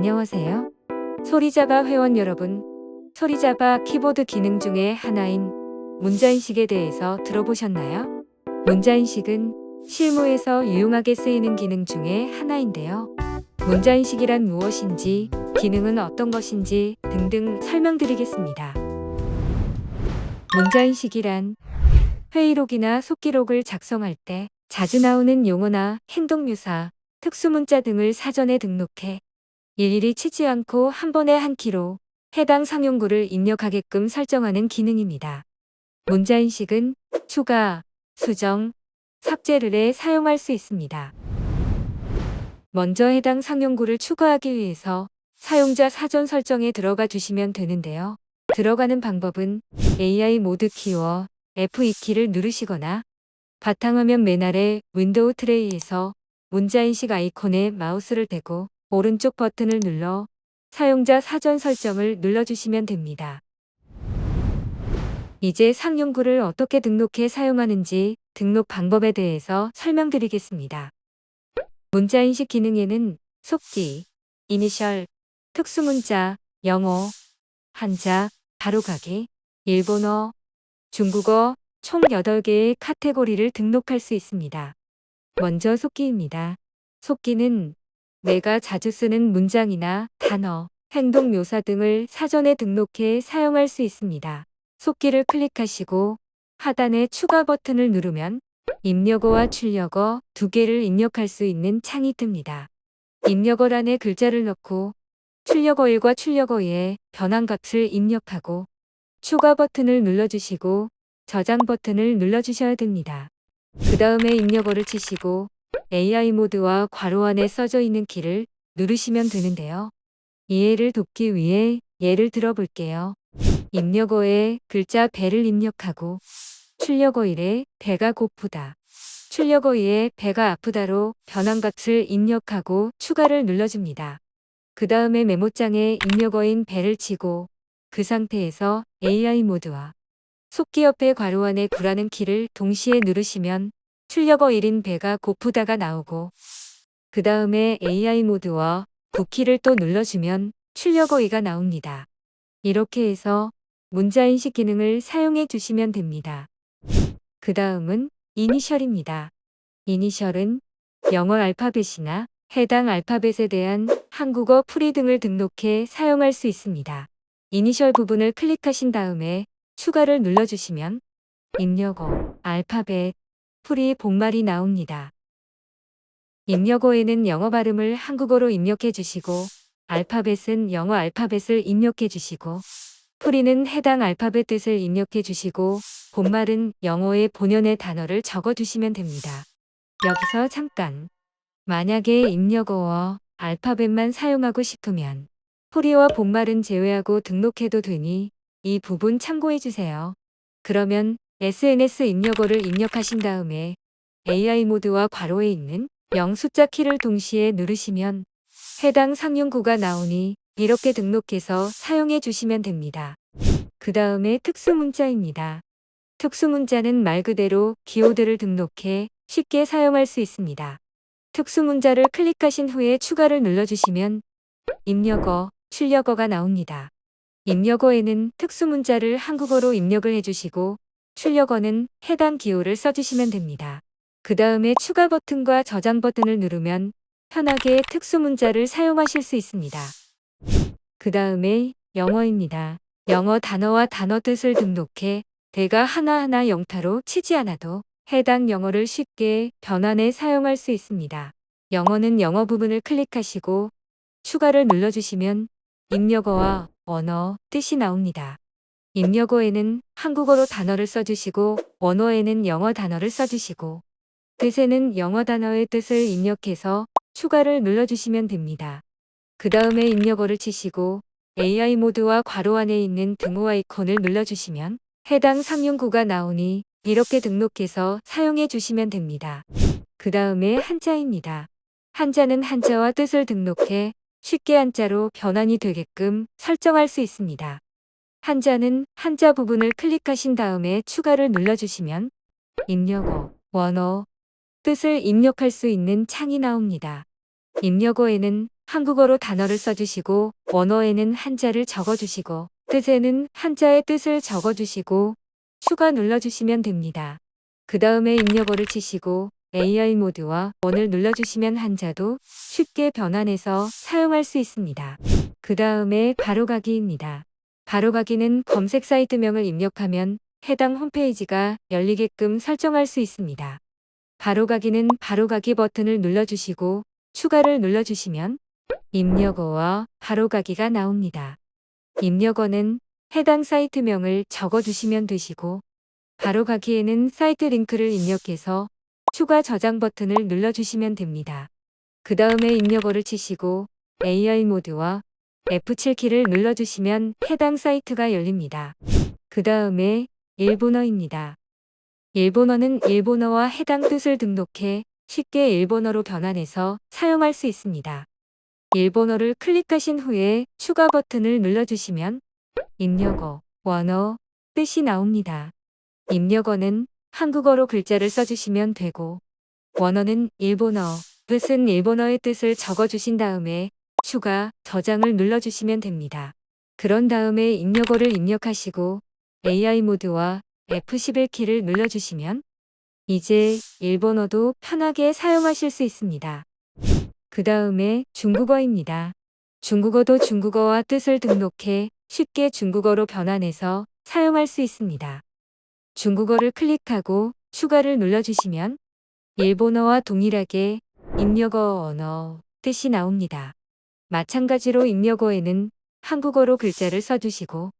안녕하세요. 소리자바 회원 여러분, 소리자바 키보드 기능 중에 하나인 문자인식에 대해서 들어보셨나요? 문자인식은 실무에서 유용하게 쓰이는 기능 중에 하나인데요. 문자인식이란 무엇인지, 기능은 어떤 것인지 등등 설명드리겠습니다. 문자인식이란 회의록이나 속기록을 작성할 때 자주 나오는 용어나 행동묘사, 특수문자 등을 사전에 등록해 일일이 치지 않고 한 번에 한 키로 해당 상용구를 입력하게끔 설정하는 기능입니다. 문자인식은 추가, 수정, 삭제를 사용할 수 있습니다. 먼저 해당 상용구를 추가하기 위해서 사용자 사전 설정에 들어가 주시면 되는데요. 들어가는 방법은 AI 모드 키와 F2키를 누르시거나 바탕화면 맨 아래 윈도우 트레이에서 문자인식 아이콘에 마우스를 대고 오른쪽 버튼을 눌러 사용자 사전 설정을 눌러주시면 됩니다. 이제 상용구를 어떻게 등록해 사용하는지 등록 방법에 대해서 설명드리겠습니다. 문자인식 기능에는 속기, 이니셜, 특수문자, 영어, 한자, 바로가기, 일본어, 중국어 총 8개의 카테고리를 등록할 수 있습니다. 먼저 속기입니다. 속기는 내가 자주 쓰는 문장이나 단어, 행동 묘사 등을 사전에 등록해 사용할 수 있습니다. 속기를 클릭하시고 하단의 추가 버튼을 누르면 입력어와 출력어 두 개를 입력할 수 있는 창이 뜹니다. 입력어란에 글자를 넣고 출력어 1과 출력어 2의 변환값을 입력하고 추가 버튼을 눌러주시고 저장 버튼을 눌러주셔야 됩니다. 그 다음에 입력어를 치시고 AI 모드와 괄호 안에 써져 있는 키를 누르시면 되는데요. 이해를 돕기 위해 예를 들어 볼게요. 입력어에 글자 배를 입력하고 출력어 1에 배가 고프다. 출력어 2에 배가 아프다로 변환값을 입력하고 추가를 눌러줍니다. 그 다음에 메모장에 입력어인 배를 치고 그 상태에서 AI 모드와 속기 옆에 괄호 안에 구라는 키를 동시에 누르시면 출력어 1인 배가 고프다가 나오고 그 다음에 AI 모드와 9키를 또 눌러주면 출력어 2가 나옵니다. 이렇게 해서 문자인식 기능을 사용해 주시면 됩니다. 그 다음은 이니셜입니다. 이니셜은 영어 알파벳이나 해당 알파벳에 대한 한국어 풀이 등을 등록해 사용할 수 있습니다. 이니셜 부분을 클릭하신 다음에 추가를 눌러주시면 입력어, 알파벳, 풀이 복말이 나옵니다. 입력어에는 영어 발음을 한국어로 입력해 주시고 알파벳은 영어 알파벳을 입력해 주시고 풀이는 해당 알파벳 뜻을 입력해 주시고 본말은 영어의 본연의 단어를 적어 주시면 됩니다. 여기서 잠깐 만약에 입력어와 알파벳만 사용하고 싶으면 풀이와 본말은 제외하고 등록해도 되니 이 부분 참고해 주세요. 그러면 SNS 입력어를 입력하신 다음에 AI 모드와 괄호에 있는 0 숫자 키를 동시에 누르시면 해당 상용구가 나오니 이렇게 등록해서 사용해 주시면 됩니다. 그 다음에 특수문자입니다. 특수문자는 말 그대로 기호들을 등록해 쉽게 사용할 수 있습니다. 특수문자를 클릭하신 후에 추가를 눌러주시면 입력어, 출력어가 나옵니다. 입력어에는 특수문자를 한국어로 입력을 해주시고 출력어는 해당 기호를 써주시면 됩니다. 그 다음에 추가 버튼과 저장 버튼을 누르면 편하게 특수 문자를 사용하실 수 있습니다. 그 다음에 영어입니다. 영어 단어와 단어 뜻을 등록해 대가 하나하나 영타로 치지 않아도 해당 영어를 쉽게 변환해 사용할 수 있습니다. 영어는 영어 부분을 클릭하시고 추가를 눌러주시면 입력어와 언어, 뜻이 나옵니다. 입력어에는 한국어로 단어를 써주시고 원어에는 영어 단어를 써주시고 뜻에는 영어 단어의 뜻을 입력해서 추가를 눌러주시면 됩니다. 그 다음에 입력어를 치시고 AI 모드와 괄호 안에 있는 등호 아이콘을 눌러주시면 해당 상용구가 나오니 이렇게 등록해서 사용해 주시면 됩니다. 그 다음에 한자입니다. 한자는 한자와 뜻을 등록해 쉽게 한자로 변환이 되게끔 설정할 수 있습니다. 한자는 한자 부분을 클릭하신 다음에 추가를 눌러주시면 입력어, 원어, 뜻을 입력할 수 있는 창이 나옵니다. 입력어에는 한국어로 단어를 써주시고 원어에는 한자를 적어주시고 뜻에는 한자의 뜻을 적어주시고 추가 눌러주시면 됩니다. 그 다음에 입력어를 치시고 AI 모드와 원을 눌러주시면 한자도 쉽게 변환해서 사용할 수 있습니다. 그 다음에 바로가기입니다. 바로가기는 검색 사이트명을 입력하면 해당 홈페이지가 열리게끔 설정할 수 있습니다. 바로가기는 바로가기 버튼을 눌러주시고 추가를 눌러주시면 입력어와 바로가기가 나옵니다. 입력어는 해당 사이트명을 적어주시면 되시고 바로가기에는 사이트 링크를 입력해서 추가 저장 버튼을 눌러주시면 됩니다. 그 다음에 입력어를 치시고 AI 모드와 F7키를 눌러주시면 해당 사이트가 열립니다. 그 다음에 일본어입니다. 일본어는 일본어와 해당 뜻을 등록해 쉽게 일본어로 변환해서 사용할 수 있습니다. 일본어를 클릭하신 후에 추가 버튼을 눌러주시면 입력어, 원어, 뜻이 나옵니다. 입력어는 한국어로 글자를 써주시면 되고 원어는 일본어, 뜻은 일본어의 뜻을 적어주신 다음에 추가, 저장을 눌러주시면 됩니다. 그런 다음에 입력어를 입력하시고 AI 모드와 F11 키를 눌러주시면 이제 일본어도 편하게 사용하실 수 있습니다. 그 다음에 중국어입니다. 중국어도 중국어와 뜻을 등록해 쉽게 중국어로 변환해서 사용할 수 있습니다. 중국어를 클릭하고 추가를 눌러주시면 일본어와 동일하게 입력어 언어 뜻이 나옵니다. 마찬가지로 입력어에는 한국어로 글자를 써주시고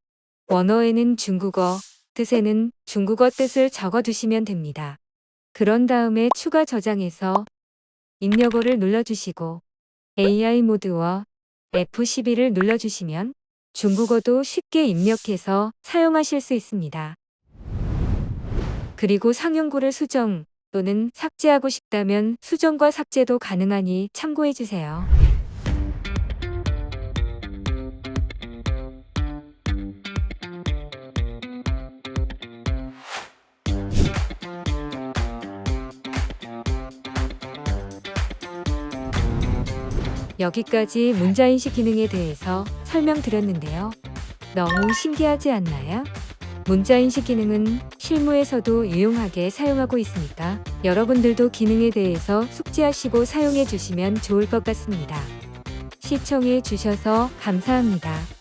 원어에는 중국어, 뜻에는 중국어 뜻을 적어주시면 됩니다. 그런 다음에 추가 저장해서 입력어를 눌러주시고 AI 모드와 F12를 눌러주시면 중국어도 쉽게 입력해서 사용하실 수 있습니다. 그리고 상용구를 수정 또는 삭제하고 싶다면 수정과 삭제도 가능하니 참고해주세요. 여기까지 문자인식 기능에 대해서 설명드렸는데요. 너무 신기하지 않나요? 문자인식 기능은 실무에서도 유용하게 사용하고 있으니까 여러분들도 기능에 대해서 숙지하시고 사용해 주시면 좋을 것 같습니다. 시청해 주셔서 감사합니다.